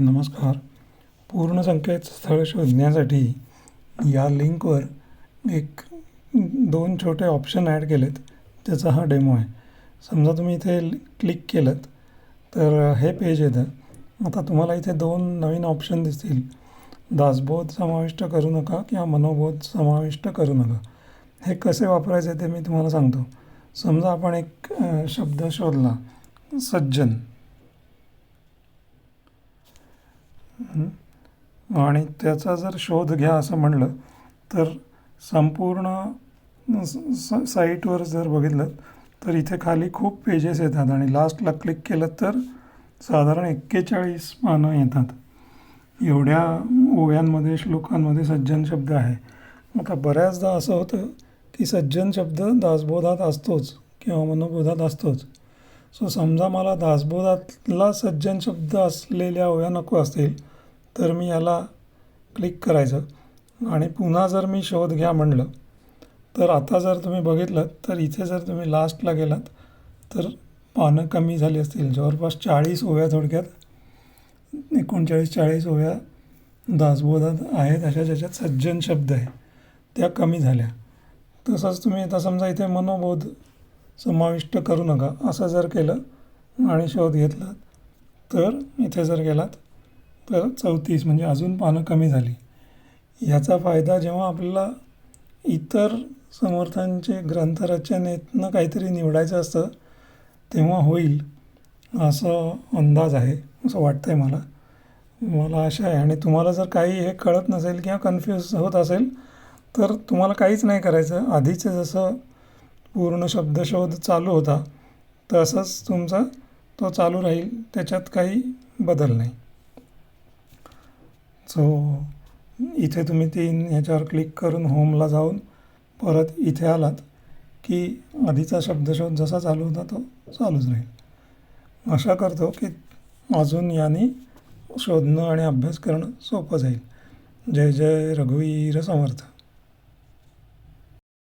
नमस्कार. पूर्ण संकेतस्थळ शोधण्यासाठी या लिंकवर एक दोन छोटे ऑप्शन ॲड केलेत. त्याचा हा डेमो आहे. समजा तुम्ही इथे क्लिक केलं तर हे पेज येतं. आता तुम्हाला इथे दोन नवीन ऑप्शन दिसतील. दासबोध समाविष्ट करू नका किंवा मनोबोध समाविष्ट करू नका. हे कसे वापरायचे ते मी तुम्हाला सांगतो. समजा आपण एक शब्द शोधला. सज्जन हं. आणि त्याचा जर शोध घ्या असं म्हणलं तर संपूर्ण स- साईटवर जर बघितलं तर इथे खाली खूप पेजेस येतात आणि लास्टला क्लिक केलं तर साधारण एक्केचाळीस पानं येतात. एवढ्या ओव्यांमध्ये श्लोकांमध्ये सज्जन शब्द आहे. आता बऱ्याचदा असं होतं की सज्जन शब्द दासबोधात असतोच किंवा मनोबोधात असतोच. सो समजा मला दासबोधातला सज्जन शब्द असलेल्या ओव्या नको असतील तर मी याला क्लिक करायचं. आणि पुन्हा जर मी शोध घ्या म्हणलं तर आता जर तुम्ही बघितलं तर इथे जर तुम्ही लास्टला गेलात तर पानं कमी झाली असतील. जवळपास चाळीस ओव्या थोडक्यात एकोणचाळीस चाळीस ओव्या दासबोधात आहेत अशा ज्याच्यात सज्जन शब्द आहे. त्या कमी झाल्या. तसंच तुम्ही आता समजा इथे मनोबोध समाविष्ट करू नका. असं जर केलं आणि शोध घेतला तर इथे जर गेलात तर चौतीस म्हणजे अजून पानं कमी झाली. याचा फायदा जेव्हा आपल्याला इतर समर्थांचे ग्रंथरचनेतनं काहीतरी निवडायचं असतं तेव्हा होईल असं अंदाज आहे असं वाटतं आहे मला. मला आशा आहे. आणि तुम्हाला जर काही हे कळत नसेल किंवा कन्फ्यूज होत असेल तर तुम्हाला काहीच नाही करायचं. आधीचं जसं पूर्ण शब्दशोध चालू होता तसंच तुमचा तो चालू राहील. त्याच्यात काही बदल नाही. सो इथे तुम्ही तीन ह्याच्यावर क्लिक करून होमला जाऊन परत इथे आलात की आधीचा शब्दशोध जसा चालू होता तो चालूच राहील. आशा करतो की अजून याने शोधणं आणि अभ्यास करणं सोपं जाईल. जय जय रघुवीर समर्थ.